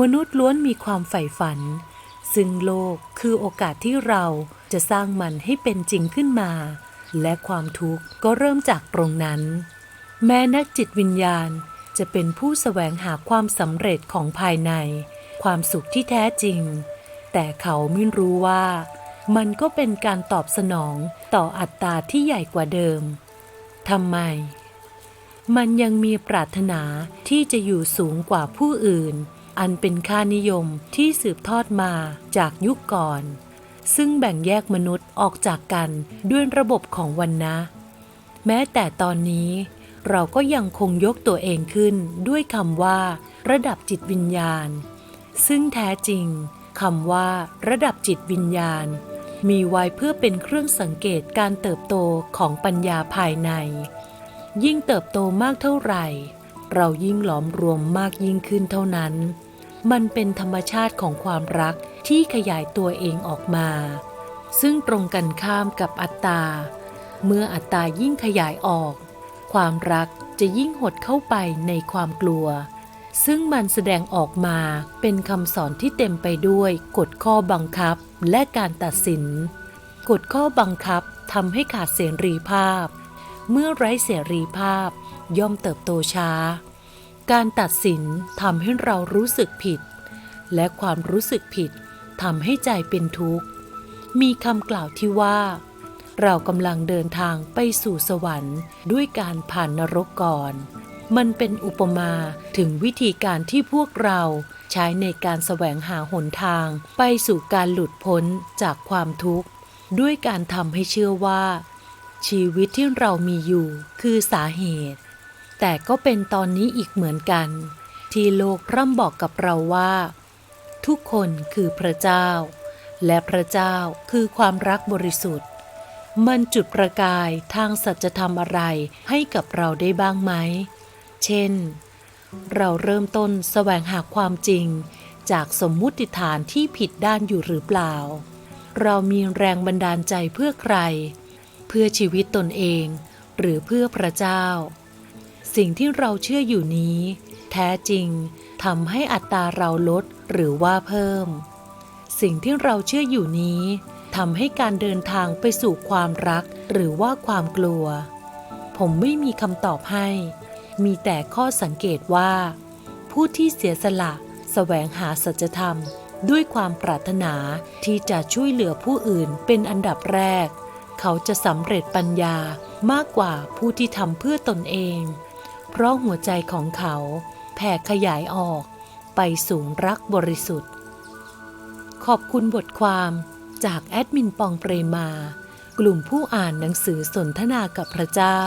มนุษย์ล้วนมีความใฝ่ฝัน ซึ่งโลกคือโอกาสที่เราจะสร้างมันให้เป็นจริงขึ้นมา และความทุกข์ก็เริ่มจากตรงนั้น แม้นักจิตวิญญาณจะเป็นผู้แสวงหาความสำเร็จของภายใน ความสุขที่แท้จริง แต่เขาไม่รู้ว่า มันก็เป็นการตอบสนองต่ออัตตาที่ใหญ่กว่าเดิมทำไม มันยังมีปรารถนาที่จะอยู่สูงกว่าผู้อื่น อันเป็นค่านิยมที่สืบทอดมาจากยุคก่อน ซึ่งแบ่งแยกมนุษย์ออกจากกันด้วยระบบของวันนะ แม้แต่ตอนนี้เราก็ยังคงยกตัวเองขึ้นด้วยคำว่า ระดับจิตวิญญาณ ซึ่งแท้จริงคำว่า ระดับจิตวิญญาณ มีไว้เพื่อเป็นเครื่องสังเกตการเติบโตของปัญญาภายใน ยิ่งเติบโตมากเท่าไหร่ เรายิ่งหลอมรวมมากยิ่งขึ้นเท่านั้น มันเป็นธรรมชาติของความรักที่ขยายตัวเองออกมา ซึ่งตรงกันข้ามกับอัตตา เมื่ออัตตายิ่งขยายออก ความรักจะยิ่งหดเข้าไปในความกลัว ซึ่งมันแสดงออกมาเป็นคำสอนที่เต็มไปด้วยกฎข้อบังคับและการตัดสิน กฎข้อบังคับทำให้ขาดเสรีภาพ เมื่อไร้เสรีภาพย่อมเติบโตช้า การตัดสินทำให้เรารู้สึกผิด และความรู้สึกผิดทำให้ใจเป็นทุกข์ มีคำกล่าวที่ว่า เรากำลังเดินทางไปสู่สวรรค์ ด้วยการผ่านนรกก่อน มันเป็นอุปมาถึงวิธีการที่พวกเราใช้ในการแสวงหาหนทางไปสู่การหลุดพ้นจากความทุกข์ ด้วยการทำให้เชื่อว่า ชีวิตที่เรามีอยู่คือสาเหตุ แต่ก็เป็นตอนนี้อีกเหมือนกัน ที่โลกพร่ำบอกกับเราว่า ทุกคนคือพระเจ้า และพระเจ้าคือความรักบริสุทธิ์ มันจุดประกายทางสัจธรรมอะไรให้กับเราได้บ้างไหม เช่น เราเริ่มต้นแสวงหาความจริง จากสมมุติฐานที่ผิดด้านอยู่หรือเปล่า เรามีแรงบันดาลใจเพื่อใคร เพื่อชีวิตตนเอง หรือเพื่อพระเจ้า สิ่งที่เราเชื่ออยู่นี้ แท้จริงทำให้อัตราเราลดหรือว่าเพิ่ม สิ่งที่เราเชื่ออยู่นี้ทำให้การเดินทางไปสู่ความรักหรือว่าความกลัว ผมไม่มีคำตอบให้ มีแต่ข้อสังเกตว่า ผู้ที่เสียสละแสวงหาสัจธรรมด้วยความปรารถนาที่จะช่วยเหลือผู้อื่นเป็นอันดับแรก เขาจะสำเร็จปัญญามากกว่าผู้ที่ทำเพื่อตนเอง เพราะหัวใจของเขาแผ่ขยายออกไปสูงรักบริสุทธิ์ ขอบคุณบทความจากแอดมินปองเปรมา กลุ่มผู้อ่านหนังสือสนทนากับพระเจ้า